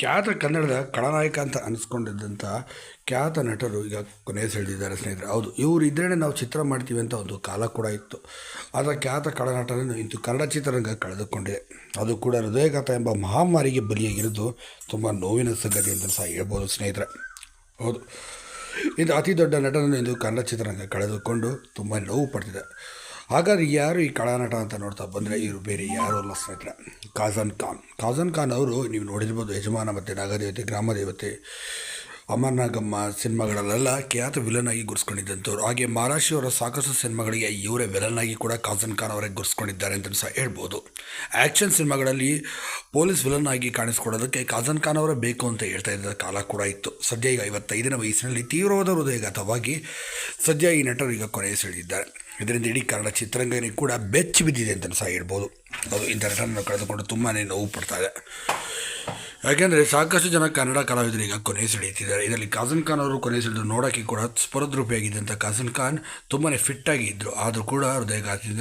ಖ್ಯಾತ ಕನ್ನಡದ ಖಳನಾಯಕ ಅಂತ ಅನಿಸ್ಕೊಂಡಿದ್ದಂಥ ಖ್ಯಾತ ನಟರು ಈಗ ಸೆಳೆದಿದ್ದಾರೆ ಸ್ನೇಹಿತರೆ. ಹೌದು, ಇವರು ಇದ್ರೇ ನಾವು ಚಿತ್ರ ಮಾಡ್ತೀವಿ ಅಂತ ಒಂದು ಕಾಲ ಕೂಡ ಇತ್ತು. ಆದರೆ ಖ್ಯಾತ ಖಳನಟನನ್ನು ಇಂದು ಕನ್ನಡ ಚಿತ್ರರಂಗ ಕಳೆದುಕೊಂಡಿದೆ ಅದು ಕೂಡ ಹೃದಯಘಾತ ಎಂಬ ಮಹಾಮಾರಿಗೆ ಬಲಿಯಾಗಿರೋದು ತುಂಬ ನೋವಿನ ಸಂಗತಿ ಅಂತ ಸಹ ಹೇಳ್ಬೋದು ಸ್ನೇಹಿತರೆ. ಹೌದು, ಇದು ಅತಿ ದೊಡ್ಡ ನಟನನ್ನು ಇಂದು ಕನ್ನಡ ಚಿತ್ರರಂಗ ಕಳೆದುಕೊಂಡು ತುಂಬ ನೋವು ಪಡ್ತಿದೆ. ಹಾಗಾದ್ರೆ ಯಾರು ಈ ಕಳನಟ ಅಂತ ನೋಡ್ತಾ ಬಂದರೆ ಇವರು ಬೇರೆ ಯಾರು ಅಲ್ಲ ಸ್ನೇಹಿತರೆ. ಕಾಜನ್ ಖಾನ್. ಕಾಜನ್ ಖಾನ್ ಅವರು ನೀವು ನೋಡಿರ್ಬೋದು ಯಜಮಾನ ಮತ್ತು ನಾಗದೇವತೆ, ಗ್ರಾಮದೇವತೆ, ಅಮರ್ನಾಗಮ್ಮ ಸಿನಿಮಾಗಳಲ್ಲೆಲ್ಲ ಖ್ಯಾತ ವಿಲನ್ ಆಗಿ ಗುರ್ಸ್ಕೊಂಡಿದ್ದಂಥವ್ರು. ಹಾಗೆ ಮಹಾರಾಷ್ಟ್ರ ಅವರ ಸಾಕಷ್ಟು ಸಿನಿಮಾಗಳಿಗೆ ಇವರೇ ವಿಲನ್ ಆಗಿ ಕೂಡ ಕಾಜನ್ ಖಾನ್ ಅವರೇ ಗುರ್ಸ್ಕೊಂಡಿದ್ದಾರೆ ಅಂತ ಸಹ ಹೇಳ್ಬೋದು. ಆ್ಯಕ್ಷನ್ ಸಿನಿಮಾಗಳಲ್ಲಿ ಪೊಲೀಸ್ ವಿಲನ್ ಆಗಿ ಕಾಣಿಸ್ಕೊಡೋದಕ್ಕೆ ಕಾಜನ್ ಖಾನ್ ಅವರೇ ಬೇಕು ಅಂತ ಹೇಳ್ತಾ ಇದ್ದ ಕಾಲ ಕೂಡ ಇತ್ತು. ಸದ್ಯ ಈಗ ಐವತ್ತೈದನೇ ವಯಸ್ಸಿನಲ್ಲಿ ತೀವ್ರವಾದ ಹೃದಯಘಾತವಾಗಿ ಸದ್ಯ ಈ ನಟರು ಈಗ ಕೊನೆಯ ಸೆಳೆದಿದ್ದಾರೆ. ಇದರಿಂದ ಇಡೀ ಕನ್ನಡ ಚಿತ್ರರಂಗನಿಗೆ ಕೂಡ ಬೆಚ್ಚಿ ಬಿದ್ದಿದೆ ಅಂತ ಸಹ ಹೇಳ್ಬೋದು. ಅದು ಇಂಥ ನಟನನ್ನು ಕಳೆದುಕೊಂಡು ತುಂಬಾ ನೋವು ಪಡ್ತಾ ಇದೆ. ಯಾಕೆಂದರೆ ಸಾಕಷ್ಟು ಜನ ಕನ್ನಡ ಕಲಾವಿದರು ಈಗ ಕೊನೆ ಸೆಳೆಯುತ್ತಿದ್ದಾರೆ. ಇದರಲ್ಲಿ ಕಾಸನ್ ಖಾನ್ ಅವರು ಕೊನೆ ಸೆಳೆದು ನೋಡೋಕ್ಕೆ ಕೂಡ ಸ್ಪರ್ಧರೂಪಿಯಾಗಿದ್ದಂಥ ಕಾಸನ್ ಖಾನ್ ತುಂಬಾ ಫಿಟ್ಟಾಗಿ ಇದ್ದರು ಆದರೂ ಕೂಡ ಹೃದಯಘಾತದಿಂದ